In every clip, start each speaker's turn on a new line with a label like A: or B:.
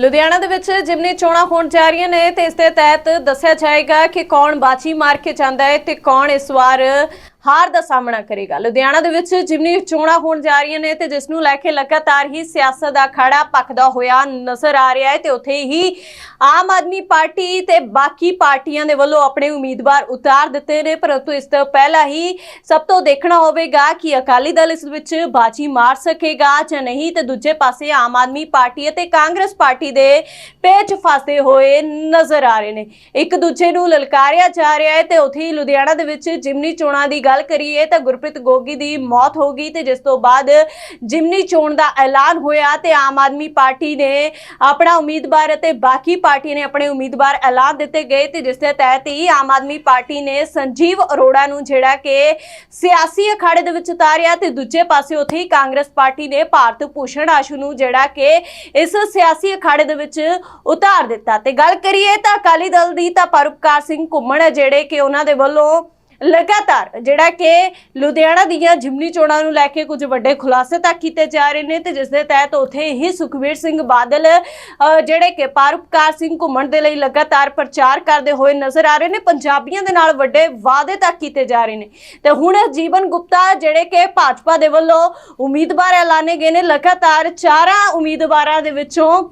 A: ਲੁਧਿਆਣਾ ਦੇ ਵਿੱਚ ਜਿਮਨੀ ਚੋਣਾਂ ਹੋਣ ਜਾ ਰਹੀਆਂ ਨੇ ਤੇ ਇਸ ਦੇ ਤਹਿਤ ਦੱਸਿਆ ਜਾਏਗਾ ਕਿ ਕੌਣ ਬਾਜੀ ਮਾਰ ਕੇ ਜਾਂਦਾ ਹੈ ਤੇ ਕੌਣ ਇਸ ਵਾਰ ਹਾਰ ਦਾ ਸਾਹਮਣਾ ਕਰੇਗਾ। ਲੁਧਿਆਣਾ ਦੇ ਵਿੱਚ ਜਿਮਨੀ ਚੋਣਾਂ ਹੋਣ ਜਾ ਰਹੀਆਂ ਨੇ ਤੇ ਜਿਸ ਨੂੰ ਲੈ ਕੇ ਲਗਾਤਾਰ ਹੀ ਸਿਆਸਤ ਦਾ ਖੜਾ ਪੱਕਦਾ ਹੋਇਆ ਨਜ਼ਰ ਆ ਰਿਹਾ ਹੈ ਤੇ ਉੱਥੇ ਹੀ ਆਮ ਆਦਮੀ ਪਾਰਟੀ ਤੇ ਬਾਕੀ ਪਾਰਟੀਆਂ ਦੇ ਵੱਲੋਂ ਆਪਣੇ ਉਮੀਦਵਾਰ ਉਤਾਰ ਦਿੱਤੇ ਨੇ, ਪਰੰਤੂ ਇਸ ਤੋਂ ਪਹਿਲਾਂ ਹੀ ਸਭ ਤੋਂ ਦੇਖਣਾ ਹੋਵੇਗਾ ਕਿ ਅਕਾਲੀ ਦਲ ਇਸ ਵਿੱਚ ਬਾਜੀ ਮਾਰ ਸਕੇਗਾ ਜਾਂ ਨਹੀਂ ਤੇ ਦੂਜੇ ਪਾਸੇ ਆਮ ਆਦਮੀ ਪਾਰਟੀ ਅਤੇ ਕਾਂਗਰਸ ਪਾਰਟੀ ਦੇ ਪੇਚ ਫਸੇ ਹੋਏ ਨਜ਼ਰ ਆ ਰਹੇ ਨੇ। ਇੱਕ ਦੂਜੇ ਨੂੰ ਲਲਕਾਰਿਆ ਜਾ ਰਿਹਾ ਹੈ ਤੇ ਉੱਥੇ ਹੀ ਲੁਧਿਆਣਾ ਦੇ ਵਿੱਚ ਜਿਮਨੀ ਚੋਣਾਂ ਦੀ ਗੱਲ ਕਰੀਏ ਤਾਂ ਗੁਰਪ੍ਰੀਤ ਗੋਗੀ ਦੀ ਮੌਤ ਹੋ ਗਈ ਤੇ ਜਿਸ ਤੋਂ ਬਾਅਦ ਜਿਮਨੀ ਚੋਣ ਦਾ ਐਲਾਨ ਹੋਇਆ ਤੇ ਆਮ ਆਦਮੀ ਪਾਰਟੀ ਨੇ ਆਪਣਾ ਉਮੀਦਵਾਰ ਅਤੇ ਬਾਕੀ ਪਾਰਟੀ ਨੇ ਆਪਣੇ ਉਮੀਦਵਾਰ ਐਲਾਨ ਦਿੱਤੇ ਗਏ ਤੇ ਜਿਸ ਦੇ ਤਹਿਤ ਹੀ ਆਮ ਆਦਮੀ ਪਾਰਟੀ ਨੇ ਸੰਜੀਵ ਅਰੋੜਾ ਨੂੰ ਜਿਹੜਾ ਕਿ ਸਿਆਸੀ ਅਖਾੜੇ ਦੇ ਵਿੱਚ ਉਤਾਰਿਆ ਤੇ ਦੂਜੇ ਪਾਸੇ ਉੱਥੇ ਹੀ ਕਾਂਗਰਸ ਪਾਰਟੀ ਨੇ ਭਾਰਤ ਭੂਸ਼ਣ ਆਸ਼ੂ ਨੂੰ ਜਿਹੜਾ ਕਿ ਇਸ ਸਿਆਸੀ ਅਖਾੜੇ ਦੇ ਵਿੱਚ ਉਤਾਰ ਦਿੱਤਾ। ਤੇ ਗੱਲ ਕਰੀਏ ਤਾਂ ਅਕਾਲੀ ਦਲ ਦੀ ਤਾਂ ਪਰਪਕਾਰ ਸਿੰਘ ਘੁੰਮਣ ਜਿਹੜੇ ਕਿ ਉਹਨਾਂ ਦੇ ਵੱਲੋਂ ਲਗਾਤਾਰ, ਜਿਹੜਾ ਕਿ ਲੁਧਿਆਣਾ ਦੀਆਂ ਜਿਮਨੀ ਚੋਣਾਂ ਨੂੰ ਲੈ ਕੇ ਕੁਝ ਵੱਡੇ ਖੁਲਾਸੇ ਤੱਕ ਕੀਤੇ ਜਾ ਰਹੇ ਨੇ ਤੇ ਜਿਸ ਦੇ ਤਹਿਤ ਉੱਥੇ ਹੀ ਸੁਖਵੀਰ ਸਿੰਘ ਬਾਦਲ ਜਿਹੜੇ ਕਿ ਪਰਉਪਕਾਰ ਸਿੰਘ ਘੁੰਮਣ ਦੇ ਲਈ ਲਗਾਤਾਰ ਪ੍ਰਚਾਰ ਕਰਦੇ ਹੋਏ ਨਜ਼ਰ ਆ ਰਹੇ ਨੇ, ਪੰਜਾਬੀਆਂ ਦੇ ਨਾਲ ਵੱਡੇ ਵਾਅਦੇ ਤੱਕ ਕੀਤੇ ਜਾ ਰਹੇ ਨੇ। ਤੇ ਹੁਣ ਜੀਵਨ ਗੁਪਤਾ, ਜਿਹੜੇ ਕਿ ਭਾਜਪਾ ਦੇ ਵੱਲੋਂ ਉਮੀਦਵਾਰ ਐਲਾਨੇ ਗਏ ਨੇ, ਲਗਾਤਾਰ ਚਾਰਾਂ ਉਮੀਦਵਾਰਾਂ ਦੇ ਵਿੱਚੋਂ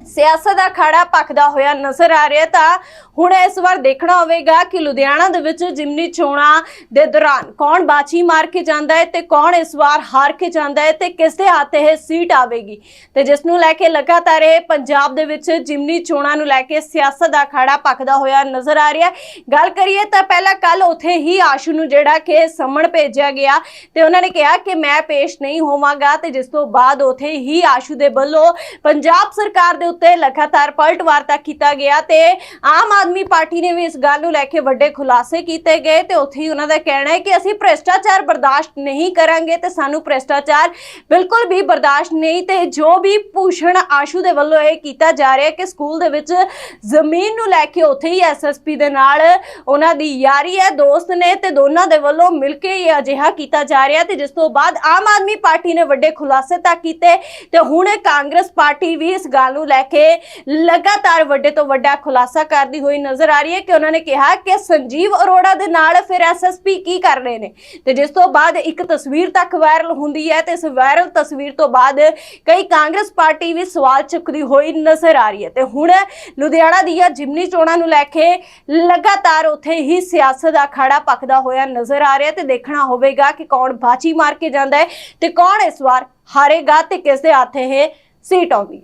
A: ਸਿਆਸਤ ਦਾ ਖੜਾ ਪੱਕਦਾ ਹੋਇਆ ਨਜ਼ਰ ਆ ਰਿਹਾ ਤਾਂ ਹੁਣ ਇਸ ਵਾਰ ਦੇਖਣਾ ਹੋਵੇਗਾ ਕਿ ਲੁਧਿਆਣਾ ਦੇ ਵਿੱਚ ਜਿਮਨੀ ਚੋਣਾਂ ਦੇ ਦੌਰਾਨ ਕੌਣ ਬਾਜੀ ਮਾਰ ਕੇ ਜਾਂਦਾ ਹੈ ਤੇ ਕੌਣ ਇਸ ਵਾਰ ਹਾਰ ਕੇ ਜਾਂਦਾ ਹੈ ਤੇ ਕਿਸ ਦੇ ਹੱਥ ਇਹ ਸੀਟ ਆਵੇਗੀ। ਤੇ ਜਿਸ ਨੂੰ ਲੈ ਕੇ ਲਗਾਤਾਰ ਇਹ ਪੰਜਾਬ ਦੇ ਵਿੱਚ ਜਿਮਨੀ ਚੋਣਾਂ ਨੂੰ ਲੈ ਕੇ ਸਿਆਸਤ ਦਾ ਖੜਾ ਪੱਕਦਾ ਹੋਇਆ ਨਜ਼ਰ ਆ ਰਿਹਾ ਗੱਲ ਕਰੀਏ ਤਾਂ ਪਹਿਲਾਂ ਕੱਲ ਉੱਥੇ ਹੀ ਆਸ਼ੂ ਨੂੰ ਜਿਹੜਾ ਕਿ ਸਮਣ ਭੇਜਿਆ ਗਿਆ ਤੇ ਉਹਨਾਂ ਨੇ ਕਿਹਾ ਕਿ ਮੈਂ ਪੇਸ਼ ਨਹੀਂ ਹੋਵਾਂਗਾ ਤੇ ਜਿਸ ਤੋਂ ਬਾਅਦ ਉੱਥੇ ਹੀ ਆਸ਼ੂ ਦੇ ਵੱਲੋਂ ਪੰਜਾਬ ਸਰਕਾਰ ਦੇ ਉੱਤੇ ਲਗਾਤਾਰ ਪਲਟਵਾਰ ਕੀਤਾ ਗਿਆ ਤੇ ਆਮ ਆਦਮੀ ਪਾਰਟੀ ਨੇ ਵੀ ਇਸ ਗੱਲ ਨੂੰ ਲੈ ਕੇ ਵੱਡੇ ਖੁਲਾਸੇ ਕੀਤੇ ਗਏ ਤੇ ਉੱਥੇ ਹੀ ਉਹਨਾਂ ਦਾ ਕਹਿਣਾ ਹੈ ਕਿ ਅਸੀਂ ਭ੍ਰਿਸ਼ਟਾਚਾਰ ਬਰਦਾਸ਼ਤ ਨਹੀਂ ਕਰਾਂਗੇ ਤੇ ਸਾਨੂੰ ਭ੍ਰਿਸ਼ਟਾਚਾਰ ਬਿਲਕੁਲ ਵੀ ਬਰਦਾਸ਼ਤ ਨਹੀਂ ਤੇ ਜੋ ਵੀ ਭੂਸ਼ਣ ਆਸ਼ੂ ਦੇ ਵੱਲੋਂ ਇਹ ਕੀਤਾ ਜਾ ਰਿਹਾ ਕਿ ਸਕੂਲ ਦੇ ਵਿੱਚ ਜ਼ਮੀਨ ਨੂੰ ਲੈ ਕੇ ਉੱਥੇ ਹੀ ਐਸਐਸਪੀ ਦੇ ਨਾਲ ਉਹਨਾਂ ਦੀ ਯਾਰੀ ਹੈ, ਦੋਸਤ ਨੇ ਤੇ ਦੋਨਾਂ ਦੇ ਵੱਲੋਂ ਮਿਲ ਕੇ ਇਹ ਅਜਿਹਾ ਕੀਤਾ ਜਾ ਰਿਹਾ ਤੇ ਜਿਸ ਤੋਂ ਬਾਅਦ ਆਮ ਆਦਮੀ ਪਾਰਟੀ ਨੇ ਵੱਡੇ ਖੁਲਾਸੇ ਤੱਕ ਕੀਤੇ ਤੇ ਹੁਣ ਕਾਂਗਰਸ ਪਾਰਟੀ ਵੀ ਇਸ ਗੱਲ ਨੂੰ ਲੈ ਕੇ ਲਗਾਤਾਰ ਵੱਡੇ ਤੋਂ ਵੱਡਾ ਖੁਲਾਸਾ ਕਰਦੀ ਹੋਈ ਨਜ਼ਰ ਆ ਰਹੀ ਹੈ ਕਿ ਉਹਨਾਂ ਨੇ ਕਿਹਾ ਕਿ ਸੰਜੀਵ ਅਰੋੜਾ ਦੇ ਨਾਲ ਫਿਰ ਐਸਐਸਪੀ ਕੀ ਕਰ ਰਹੇ ਨੇ? ਤੇ ਜਿਸ ਤੋਂ ਬਾਅਦ ਇੱਕ ਤਸਵੀਰ ਤੱਕ ਵਾਇਰਲ ਹੁੰਦੀ ਹੈ ਤੇ ਇਸ ਵਾਇਰਲ ਤਸਵੀਰ ਤੋਂ ਬਾਅਦ ਕਈ ਕਾਂਗਰਸ ਪਾਰਟੀ ਵੀ ਸਵਾਲ ਚੁੱਕਦੀ ਹੋਈ ਨਜ਼ਰ ਆ ਰਹੀ ਹੈ। ਤੇ ਹੁਣ ਲੁਧਿਆਣਾ ਦੀਆਂ ਜਿਮਨੀ ਚੋਣਾਂ ਨੂੰ ਲੈ ਕੇ ਲਗਾਤਾਰ ਉੱਥੇ ਹੀ ਸਿਆਸਤ ਦਾ ਖਾੜਾ ਪੱਕਦਾ ਹੋਇਆ ਨਜ਼ਰ ਆ ਰਿਹਾ ਤੇ ਦੇਖਣਾ ਹੋਵੇਗਾ ਕਿ ਕੌਣ ਬਾਜੀ ਮਾਰ ਕੇ ਜਾਂਦਾ ਹੈ ਤੇ ਕੌਣ ਇਸ ਵਾਰ ਹਾਰੇਗਾ ਤੇ ਕਿਸ ਦੇ ਹੱਥ ਇਹ ਸੀਟ ਆਉਂਦੀ